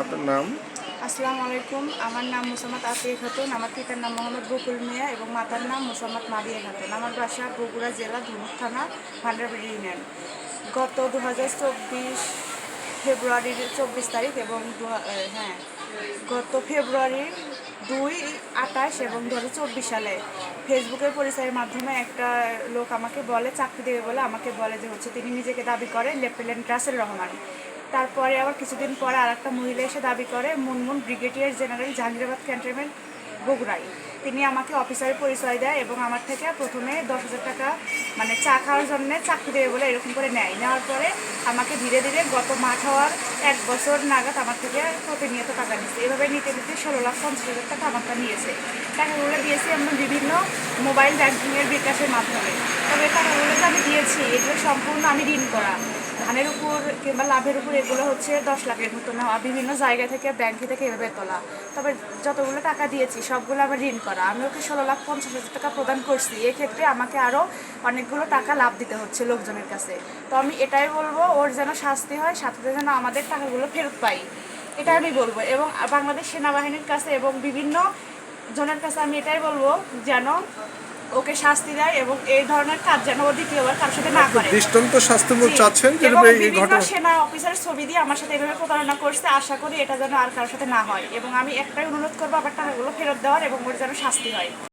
আপনার নাম? আসসালামু আলাইকুম, আমার নাম মুসাম্মদ আফিয়া খাতুন, আমার পিতার নাম মোহাম্মদ বকুল মিয়া এবং মাতার নাম মুসাম্মদ মাদিয়া খাতুন। আমার বাসা বগুড়া জেলা ধুনুক থানা, ভান্ডারবাড়ি ইউনিয়ন। গত দু চব্বিশ ফেব্রুয়ারির চব্বিশ তারিখ এবং হ্যাঁ গত ফেব্রুয়ারির দুই আঠাশ এবং দু চব্বিশ সালে ফেসবুকের পরিচয়ের মাধ্যমে একটা লোক আমাকে বলে, চাকরি দেবে বলে আমাকে বলে যে হচ্ছে তিনি নিজেকে দাবি করেন লেফটেন্যান্ট রাসেল রহমান। তারপরে আবার কিছুদিন পরে আর একটা মহিলা এসে দাবি করে, Munmun brigadier general Jahangirabad cantonment বগুড়াই তিনি আমাকে অফিসারের পরিচয় দেয় এবং আমার থেকে প্রথমে দশ হাজার টাকা মানে চা খাওয়ার জন্য চাকরি দেবে বলে এরকম করে নেয়। নেওয়ার পরে আমাকে ধীরে ধীরে গত মাঠ হওয়ার এক বছর নাগাদ আমার থেকে প্রতিনিয়ত টাকা নিচ্ছে এভাবে নিতে নিতে ষোলো লাখ পঞ্চাশ হাজার টাকা আমারটা নিয়েছে। টাকাগুলো দিয়েছি আমরা বিভিন্ন মোবাইল ব্যাঙ্কিংয়ের বিকাশের মাধ্যমে। তবে টাকাগুলো যে আমি দিয়েছি, এগুলো সম্পূর্ণ আমি ঋণ করা। ধানের উপর কিংবা লাভের উপর এগুলো হচ্ছে দশ লাখের মতো নেওয়া, বিভিন্ন জায়গা থেকে ব্যাংকে থেকে এভাবে তোলা। তবে যতগুলো টাকা দিয়েছি, সবগুলো আমার ঋণ করা। আমি ওকে ষোলো লাখ পঞ্চাশ হাজার টাকা প্রদান করছি, এক্ষেত্রে আমাকে আরও অনেকগুলো টাকা লাভ দিতে হচ্ছে লোকজনের কাছে। তো আমি এটাই বলব, ওর যেন শাস্তি হয়, সাথে যেন আমাদের টাকাগুলো ফেরত পাই। এটা আমি বলব। এবং বাংলাদেশ সেনাবাহিনীর কাছে এবং বিভিন্ন জনের কাছে আমি এটাই বলব, যেন ওকে শাস্তি দেয় এবং এই ধরনের কাজ যেন ও দ্বিতীয়বার কারোর সাথে না করে। দৃষ্টান্ত শাস্তিমূলক চাচ্ছেন এই ঘটনা সেনা অফিসারের ছবি দিয়ে আমার সাথে এভাবে প্রতারণা করছে আশা করি এটা যেন আর কারোর সাথে না হয়। এবং আমি একটাই অনুরোধ করব আবার টাকাগুলো ফেরত দেওয়ার এবং ওর যেন শাস্তি হয়।